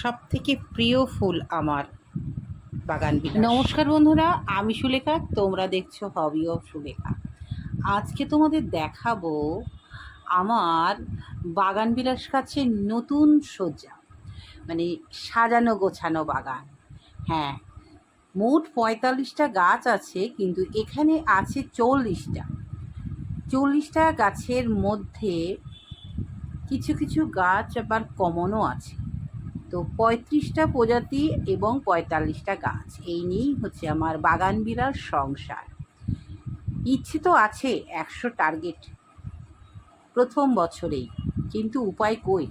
সব থেকে প্রিয় ফুল আমার বাগান নমস্কার বন্ধুরা, আমি সুলেখা, তোমরা দেখছ হবি অফ সুলেখা। আজকে তোমাদের দেখাবো আমার বাগান বিলাস কাছে নতুন সজ্জা মানে সাজানো গোছানো বাগান। হ্যাঁ মোট পঁয়তাল্লিশটা গাছ আছে, কিন্তু এখানে আছে চল্লিশটা। চল্লিশটা গাছের মধ্যে কিছু কিছু গাছ আবার কমনও আছে। তো পঁয়ত্রিশটা প্রজাতি এবং পঁয়তাল্লিশটা গাছ। এই নিয়েই হচ্ছে আমার বাগান বিলাস সংসার। ইচ্ছে তো আছে একশো টার্গেট প্রথম বছরেই। কিন্তু উপায় কই?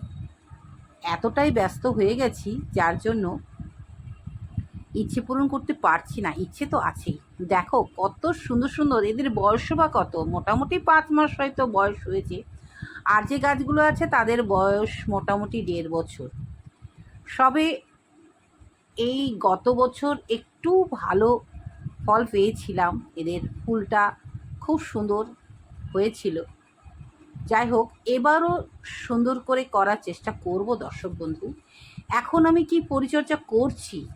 এতটাই ব্যস্ত হয়ে গেছি, যার জন্য ইচ্ছে পূরণ করতে পারছি না। ইচ্ছে তো আছেই। দেখো কত সুন্দর সুন্দর, এদের বয়স বা কত? মোটামুটি পাঁচ মাস হয়তো বয়স হয়েছে। আর যে গাছগুলো আছে তাদের বয়স মোটামুটি দেড় বছর। সবে এই গত বছর একটু ভালো ফল পেয়েছিলাম। এদের ফুলটা খুব সুন্দর হয়েছিল। যাই হোক, এবারও সুন্দর করে করার চেষ্টা করব দর্শক বন্ধু। এখন আমি কি পরিচর্যা করছি?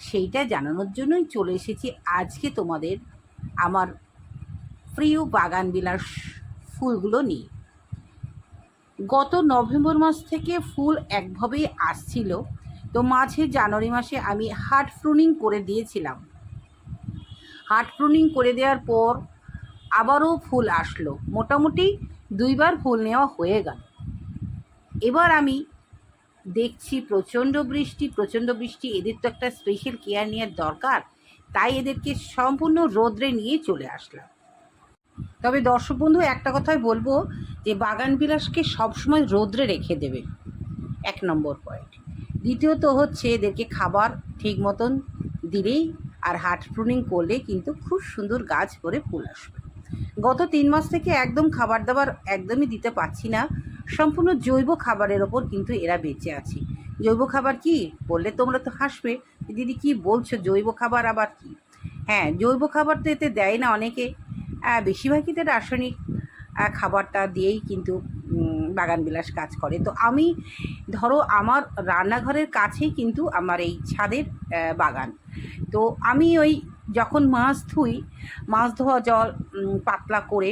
সেইটা জানানোর জন্যই চলে এসেছি আজকে তোমাদের আমার প্রিয় বাগান বিলাস ফুলগুলো নিয়ে। গত নভেম্বর মাস থেকে ফুল একভাবেই আসছিল। তো মাঝে জানুয়ারি মাসে আমি হার্ট প্রুনিং করে দিয়েছিলাম। হার্ট প্রুনিং করে দেওয়ার পর আবারও ফুল আসলো। মোটামুটি দুইবার ফুল নেওয়া হয়ে গেল। এবার আমি দেখছি প্রচণ্ড বৃষ্টি প্রচণ্ড বৃষ্টি। এদের তো একটা স্পেশাল কেয়ার নেওয়ার দরকার। তাই এদেরকে সম্পূর্ণ রোদ্রে নিয়ে চলে আসলাম। তবে দর্শক বন্ধু, একটা কথাই বলব যে বাগান বিলাসকে সবসময় রোদ্রে রেখে দেবে। এক নম্বর পয়েন্ট দ্বিতীয়ত হচ্ছে এদেরকে খাবার ঠিক মতন দিলেই আর হাট প্রুনিং করলে কিন্তু খুব সুন্দর গাছ করে ফুল আসবে। গত তিন মাস থেকে একদম খাবার দাবার একদমই দিতে পারছি না। সম্পূর্ণ জৈব খাবারের ওপর কিন্তু এরা বেঁচে আছে। জৈব খাবার কি? বললে তোমরা তো হাসবে, দিদি কি বলছো জৈব খাবার আবার কি? হ্যাঁ জৈব খাবার তো এতে দেয় না অনেকে। বেশিরভাগই রাসায়নিক খাবারটা দিয়েই কিন্তু উম, বাগান বিলাস কাজ করে। তো আমি ধরো আমার রান্নাঘরের কাছেই কিন্তু আমার এই ছাদের বাগান। তো আমি ওই যখন মাছ ধুই মাছ ধোয়া জল পাতলা করে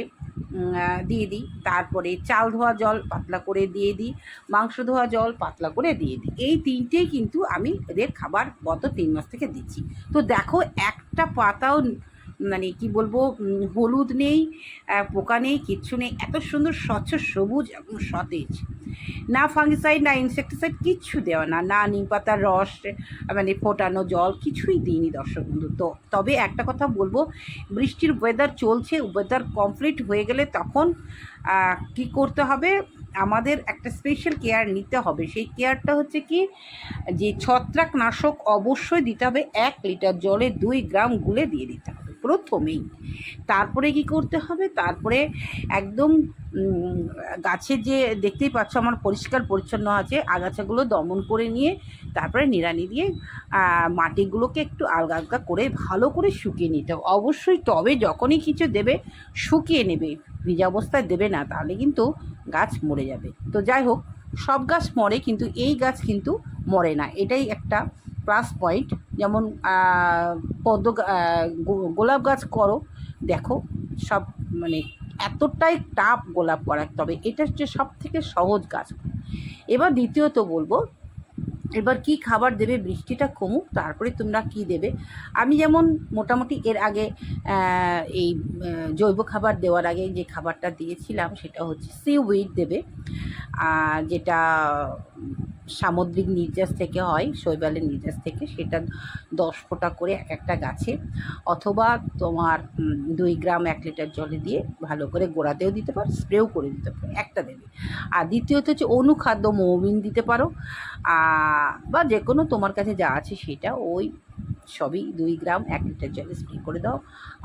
দিয়ে দিই। তারপরে চাল ধোয়া জল পাতলা করে দিয়ে দিই মাংস ধোয়া জল পাতলা করে দিয়ে দিই। এই তিনটেই কিন্তু আমি এদের খাবার গত তিন মাস থেকে দিচ্ছি। তো দেখো একটা পাতাও মানে কি বলব হলুদ নেই পোকা নেই, কিচ্ছু নেই, এত সুন্দর স্বচ্ছ সবুজ এবং সতেজ। না ফাঙ্গিসাইড না ইনসেকটিসাইড কিচ্ছু দেওয়া না না নিম পাতার রস মানে ফোটানো জল, কিছুই দিইনি দর্শক বন্ধু। তো তবে একটা কথা বলব, বৃষ্টির ওয়েদার চলছে ওয়েদার কমপ্লিট হয়ে গেলে তখন কি করতে হবে? আমাদের একটা স্পেশাল কেয়ার নিতে হবে। সেই কেয়ারটা হচ্ছে কি, যে ছত্রাকনাশক অবশ্যই দিতে হবে, এক লিটার জলে দুই গ্রাম গুলে দিয়ে দিতে হবে। প্রথমেই তারপরে কি করতে হবে? তারপরে একদম গাছে যে, দেখতেই পাচ্ছ আমার পরিষ্কার পরিচ্ছন্ন আছে, আগাছাগুলো দমন করে নিয়ে তারপরে নিড়ানি দিয়ে মাটিগুলোকে একটু আলগা আলগা করে ভালো করে শুকিয়ে নিতে হবে। অবশ্যই তবে যখনই কিছু দেবে, শুকিয়ে নেবে। ভিজা অবস্থায় দেবে না, তাহলে কিন্তু গাছ মরে যাবে। তো যাই হোক, সব গাছ মরে, কিন্তু এই গাছ কিন্তু মরে না। এটাই একটা প্লাস পয়েন্ট যেমন পদ্ম গোলাপ গাছ করো, দেখো, সব মানে এতটাই টাপ গোলাপ করা তবে এটা হচ্ছে সব থেকে সহজ গাছ। এবার দ্বিতীয়ত বলব, এবার কি খাবার দেবে বৃষ্টিটা কমুক, তারপরে তোমরা কি দেবে? আমি যেমন মোটামুটি এর আগে এই জৈব খাবার দেওয়ার আগে যে খাবারটা দিয়েছিলাম, সেটা হচ্ছে সি উইড দেবে। আর যেটা সামুদ্রিক নির্যাস থেকে হয়, শৈবালের নির্যাস থেকে, সেটা দশ ফোঁটা করে এক একটা গাছে, অথবা তোমার দুই গ্রাম এক লিটার জলে দিয়ে ভালো করে গোড়াতেও দিতে পারো, স্প্রেও করে দিতে পারো, একটা দেবে। আর দ্বিতীয়ত হচ্ছে অনুখাদ্য মৌমিন দিতে পারো বা যে কোনো তোমার কাছে যা আছে সেটা ওই সবই দুই গ্রাম এক লিটার জলে স্প্রে করে দাও।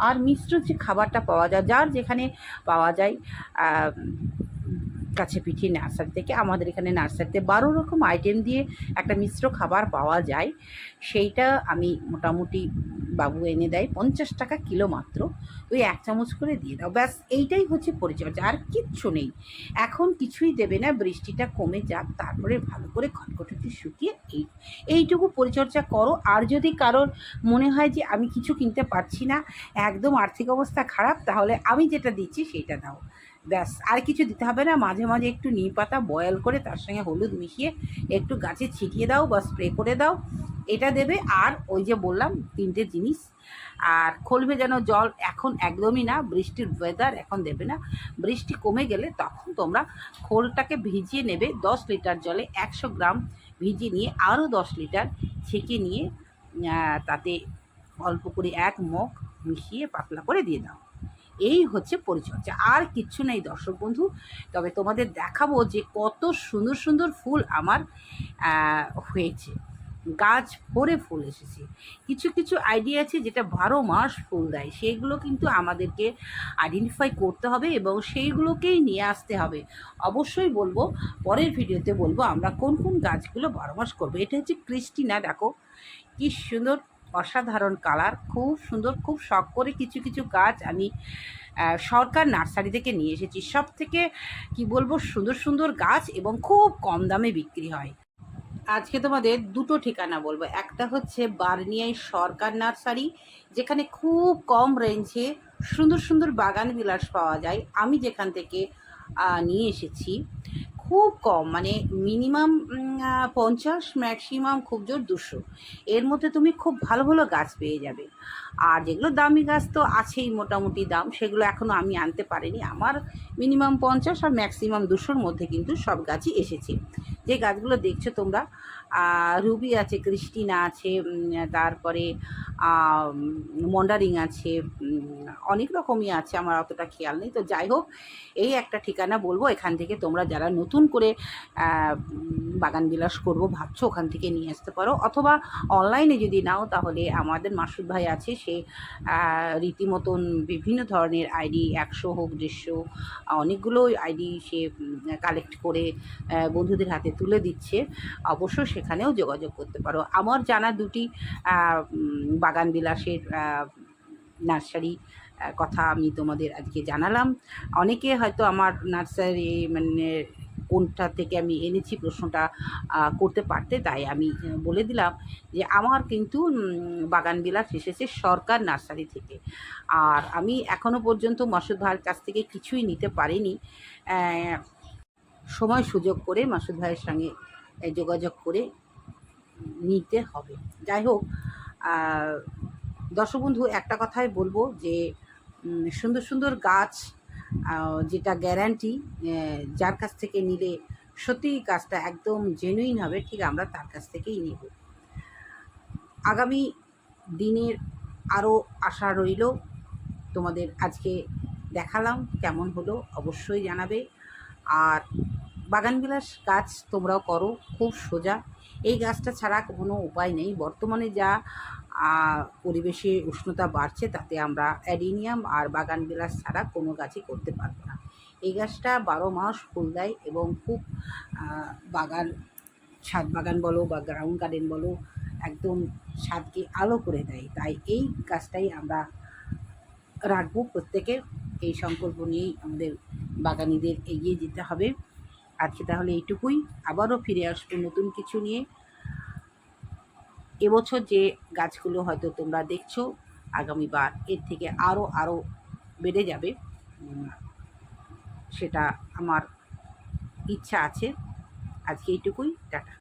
আর মিশ্র যে খাবারটা পাওয়া যায়, যার যেখানে পাওয়া যায় কাছে পিঠি নার্সারি থেকে আমাদের এখানে নার্সারিতে বারো রকম আইটেম দিয়ে একটা মিশ্র খাবার পাওয়া যায়। সেইটা আমি মোটামুটি বাবু এনে দেয় পঞ্চাশ টাকা কিলো মাত্র। ওই এক চামচ করে দিয়ে দাও। ব্যাস, এইটাই হচ্ছে পরিচর্যা। আর কিচ্ছু নেই। এখন কিছুই দেবে না, বৃষ্টিটা কমে যাক, তারপরে ভালো করে খটখটটি শুকিয়ে এই, এইটুকু পরিচর্যা করো। আর যদি কারোর মনে হয় যে আমি কিছু কিনতে পারছি না, একদম আর্থিক অবস্থা খারাপ, তাহলে আমি যেটা দিচ্ছি সেটা দাও। ব্যাস, আর কিছু দিতে হবে না। মাঝে মাঝে একটু নিম পাতা বয়েল করে তার সঙ্গে হলুদ মিশিয়ে একটু গাছে ছিটিয়ে দাও বা স্প্রে করে দাও। এটা দেবে। আর ওই যে বললাম, তিনটে জিনিস। আর খোল ভেজানো জল এখন একদমই না, বৃষ্টির ওয়েদার এখন দেবে না। বৃষ্টি কমে গেলে তখন তোমরা খোলটাকে ভিজিয়ে নেবে দশ লিটার জলে একশো গ্রাম ভিজিয়ে নিয়ে আরও দশ লিটার ছেঁকে নিয়ে তাতে অল্প করে এক মগ মিশিয়ে পাতলা করে দিয়ে দাও। এই হচ্ছে পরিচর্যা। আর কিচ্ছু নেই দর্শক বন্ধু, তবে তোমাদের দেখাবো যে কত সুন্দর সুন্দর ফুল আমার হয়েছে। গাছ ভরে ফুল এসেছে। কিছু কিছু আইডিয়া আছে যেটা বারো মাস ফুল দেয়। সেইগুলো কিন্তু আমাদেরকে আইডেন্টিফাই করতে হবে এবং সেইগুলোকেই নিয়ে আসতে হবে। অবশ্যই বলব, পরের ভিডিওতে বলব আমরা কোন কোন গাছগুলো বারো মাস করব। এটা হচ্ছে ক্রিস্টিনা, দেখো। কি সুন্দর অসাধারণ কালার, খুব সুন্দর, খুব শখ করে কিছু কিছু গাছ আমি সরকার নার্সারি থেকে নিয়ে এসেছি। সব থেকে কি বলব, সুন্দর সুন্দর গাছ এবং খুব কম দামে বিক্রি হয়। আজকে তোমাদের দুটো ঠিকানা বলব। একটা হচ্ছে বার্নিয়াই সরকার নার্সারি, যেখানে খুব কম রেঞ্জে সুন্দর সুন্দর বাগান বিলাস পাওয়া যায়। আমি যেখান থেকে নিয়ে এসেছি। খুব কম মানে মিনিমাম পঞ্চাশ ম্যাক্সিমাম খুব জোর দুশো। এর মধ্যে তুমি খুব ভালো ভালো গাছ পেয়ে যাবে। আর যেগুলো দামি গাছ তো আছেই মোটামুটি দাম, সেগুলো এখনও আমি আনতে পারিনি। আমার মিনিমাম পঞ্চাশ আর ম্যাক্সিমাম দুশোর মধ্যে কিন্তু সব গাছই এসেছে। যে গাছগুলো দেখছ তোমরা রুবি আছে, ক্রিস্টিনা আছে তারপরে মন্ডারিং আছে অনেক রকমই আছে, আমার অতটা খেয়াল নেই। তো যাই হোক, এই একটা ঠিকানা বলব, এখান থেকে তোমরা যারা নতুন করে বাগান বিলাস করব, ভাবছ ওখান থেকে নিয়ে আসতে পারো। অথবা অনলাইনে যদি নাও, তাহলে আমাদের মাসুদ ভাই আছে, সে রীতিমতন বিভিন্ন ধরনের আইডি একশো হোক, দেড়শো, অনেকগুলো আইডি সে কালেক্ট করে বন্ধুদের হাতে তুলে দিচ্ছে, অবশ্য সেখানেও যোগাযোগ করতে পারো। আমার জানা দুটি বাগান বিলাসের নার্সারি কথা আমি তোমাদের আজকে জানালাম। অনেকে হয়তো আমার নার্সারি মানে কোনটা থেকে আমি এনেছি প্রশ্নটা করতে পারতে, তাই আমি বলে দিলাম যে আমার কিন্তু বাগান বিলাস এসেছে সরকার নার্সারি থেকে। আর আমি এখনও পর্যন্ত মাসুদ ভাইয়ের কাছ থেকে কিছুই নিতে পারিনি। সময় সুযোগ করে মাসুদ ভাইয়ের সঙ্গে যোগাযোগ করে নিতে হবে। যাই হোক দর্শক বন্ধু, একটা কথাই বলব যে সুন্দর সুন্দর গাছ যেটা গ্যারান্টি যার কাছ থেকে নিলে সত্যিই গাছটা একদম জেনুইন হবে, ঠিক আমরা তার কাছ থেকেই নেব। আগামী দিনের আরও আশা রইল, তোমাদের আজকে দেখালাম, কেমন হলো অবশ্যই জানাবে। আর বাগানবিলাস গাছ তোমরাও করো, খুব সোজা। এই গাছটা ছাড়া কোনো উপায় নেই। বর্তমানে যা পরিবেশে উষ্ণতা বাড়ছে, তাতে আমরা অ্যাডিনিয়াম আর বাগানবিলাস ছাড়া কোনো গাছই করতে পারব না। এই গাছটা বারো মাস ফুল দেয় এবং খুব বাগান, ছাদ বাগান বলো বা গ্রাউন্ড গার্ডেন বলো, একদম ছাদকে আলো করে দেয়। তাই এই গাছটাই আমরা রাখব প্রত্যেকে এই সংকল্প নিয়েই আমাদের বাগানিদের এগিয়ে যেতে হবে। আজকে তাহলে এইটুকুই। আবারও ফিরে আসব নতুন কিছু নিয়ে। এবছর যে গাছগুলো হয়তো তোমরা দেখছ আগামীবার এর থেকে আরও আরও বেড়ে যাবে। সেটা আমার ইচ্ছা আছে। আজকে এইটুকুই। টাটা।